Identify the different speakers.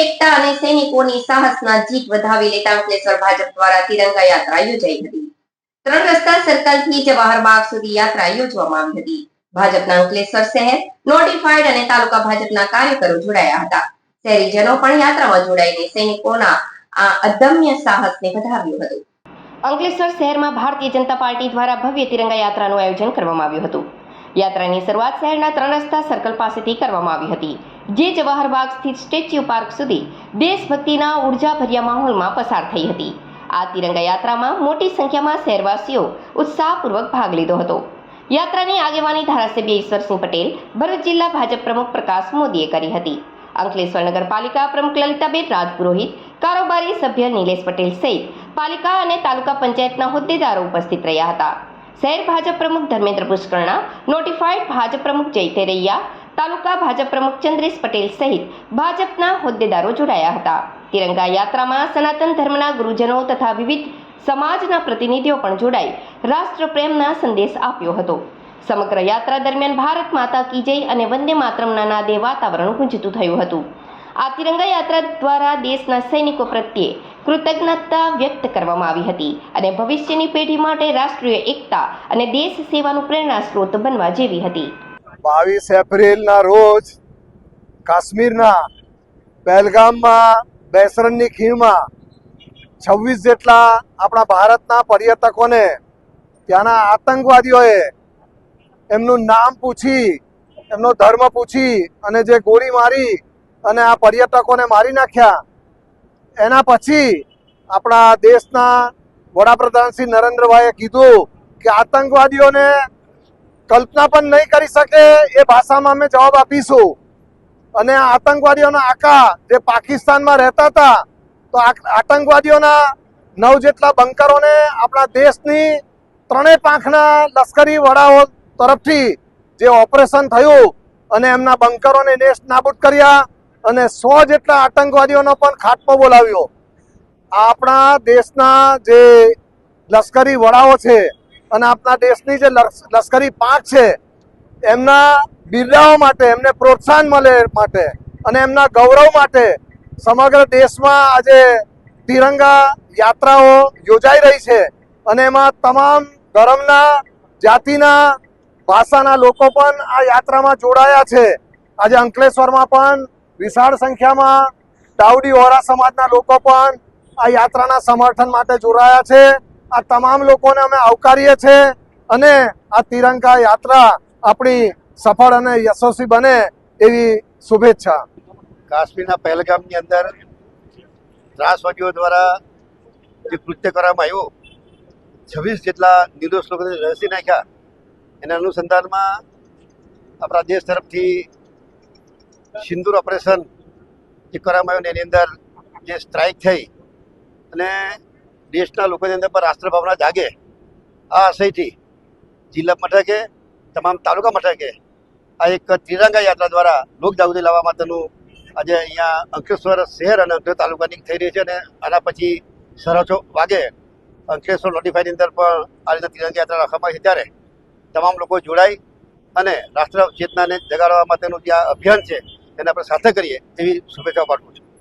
Speaker 1: એકતા અને સૈનિકોની સાહસના જીત વધાવી લેતા અંકલેશ્વર ભાજપ દ્વારા તિરંગા યાત્રા યોજાઈ હતી. ત્રણ રસ્તા સર્કલથી જવાહર બાગ સુધી યાત્રા યોજવામાં આવી હતી. ભાજપના અંકલેશ્વર શહેર નોટિફાઈડ અને તાલુકા ભાજપના કાર્યકરો જોડાયા હતા. શહેરીજનો પણ યાત્રામાં જોડાઈને સૈનિકોના આ અદમ્ય સાહસને વધાવ્યું હતું. અંકલેશ્વર શહેરમાં ભારતીય જનતા પાર્ટી દ્વારા ભવ્ય તિરંગા યાત્રાનું આયોજન કરવામાં આવ્યું હતું. યાત્રાની શરૂઆત શહેરના ત્રણ રસ્તા સર્કલ પાસેથી કરવામાં આવી હતી. જે જવાહરબાગ સ્થિત સ્ટેચ્યુ પાર્ક સુધી દેશભક્તિના ઉર્જાભર્યા માહોલમાં પસાર થઈ હતી. આ તિરંગા યાત્રામાં મોટી સંખ્યામાં શહેરવાસીઓ ઉત્સાહપૂર્વક ભાગ લીધો હતો. યાત્રાની આગેવાની ધારાસભ્ય ઈશ્વરસિંહ પટેલ ભરૂચ જિલ્લા ભાજપ પ્રમુખ પ્રકાશ મોદીએ કરી હતી. અંકલેશ્વર નગરપાલિકા પ્રમુખ લલિતાબેન રાજપુરોહિત, કારોબારી સભ્ય નિલેશ પટેલ સહિત પાલિકા અને તાલુકા પંચાયતના હોદ્દેદારો ઉપસ્થિત રહ્યા હતા. શહેર ભાજપ પ્રમુખ ધર્મેન્દ્ર પુષ્કરણા, નોટિફાઈડ ભાજપ પ્રમુખ જય તેરૈયા તાલુકા ભાજપ પ્રમુખ ચંદ્રેશ પટેલ સહિત ભાજપના હોદ્દેદારો જોડાયા હતા. તિરંગા યાત્રામાં સનાતન ધર્મના ગુરુજનો તથા વિવિધ સમાજના પ્રતિનિધિઓ પણ જોડાઈ રાષ્ટ્રપ્રેમના સંદેશ આપ્યો હતો. સમગ્ર યાત્રા દરમિયાન ભારત માતા કી જય અને વંદે માતરમના નાદે વાતાવરણ ગુંજતું થયું હતું. આ તિરંગા યાત્રા દ્વારા દેશના સૈનિકો પ્રત્યે કૃતજ્ઞતા વ્યક્ત કરવામાં આવી હતી અને ભવિષ્યની પેઢી માટે રાષ્ટ્રીય એકતા અને દેશ સેવાનું પ્રેરણા સ્ત્રોત બનવા જેવી હતી.
Speaker 2: બાવીસ એપ્રિલના રોજ કાશ્મીરના પહેલગામમાં બેસરણની ખીણમાં છવ્વીસ જેટલા આપણા ભારતના પર્યટકોને ત્યાંના આતંકવાદીઓએ એમનું નામ પૂછી, એમનો ધર્મ પૂછી અને જે ગોળી મારી અને આ પર્યટકોને મારી નાખ્યા, એના પછી આપણા દેશના વડાપ્રધાન શ્રી નરેન્દ્રભાઈએ કીધું કે આતંકવાદીઓને કલ્પના પણ નહીં કરી શકે એ ભાષામાં અમે જવાબ આપીશું. અને આતંકવાદીઓના આકા જે પાકિસ્તાનમાં રહેતા હતા, તો આતંકવાદીઓના નવ જેટલા બંકરોને આપણા દેશની ત્રણેય પાંખના લશ્કરી વડાઓ તરફથી જે ઓપરેશન થયું અને એમના બંકરોને નેસ્ત નાબૂદ કર્યા અને સો જેટલા આતંકવાદીઓનો પણ ખાટમો બોલાવ્યો. આપણા દેશના જે લશ્કરી વડાઓ છે અને આપણા દેશની જે લશ્કરી પાંખ છે, એમના બિરદાઓ માટે, એમને પ્રોત્સાહન મળે માટે અને એમના ગૌરવ માટે સમગ્ર દેશમાં આજે તિરંગા યાત્રાઓ યોજાઈ રહી છે અને એમાં તમામ ધર્મના, જાતિના, ભાષાના લોકો પણ આ યાત્રામાં જોડાયા છે. આજે અંકલેશ્વરમાં પણ વિશાળ સંખ્યામાં દાઉડી વોરા સમાજના લોકો પણ આ યાત્રાના સમર્થન માટે જોડાયા છે. આ તમામ લોકોને અમે આવકારીએ છીએ અને આ તિરંગા યાત્રા આપણી સફળ અને યશસ્વી બને એવી શુભેચ્છા.
Speaker 3: કાશ્મીરના પહેલગામની અંદર ત્રાસવાદીઓ દ્વારા જે કૃત્ય કરવામાં આવ્યું, છવ્વીસ જેટલા નિર્દોષ લોકોને રસી નાખ્યા. એના અનુસંધાનમાં આપણા દેશ તરફથી સિંદૂર ઓપરેશન જે કરવામાં આવ્યું એની અંદર જે સ્ટ્રાઇક થઈ અને દેશના લોકોની અંદર પણ રાષ્ટ્રભાવના જાગે. આ આશયથી જિલ્લા મથકે, તમામ તાલુકા મથકે આ એક ત્રિરંગા યાત્રા દ્વારા લોક જાગૃતિ લાવવા માટેનું આજે અહીંયા અંકલેશ્વર શહેર અને અંકલેશ્વર તાલુકાની થઈ રહી છે અને આના પછી સરહદો વાગે અંકલેશ્વર નોટિફાઈની અંદર પણ આ રીતે ત્રિરંગા યાત્રા રાખવામાં આવી ત્યારે તમામ લોકો જોડાઈ અને રાષ્ટ્ર ચેતનાને જગાડવા માટેનું જે અભિયાન છે, તેને આપણે સાથે કરીએ એવી શુભેચ્છાઓ પાઠવું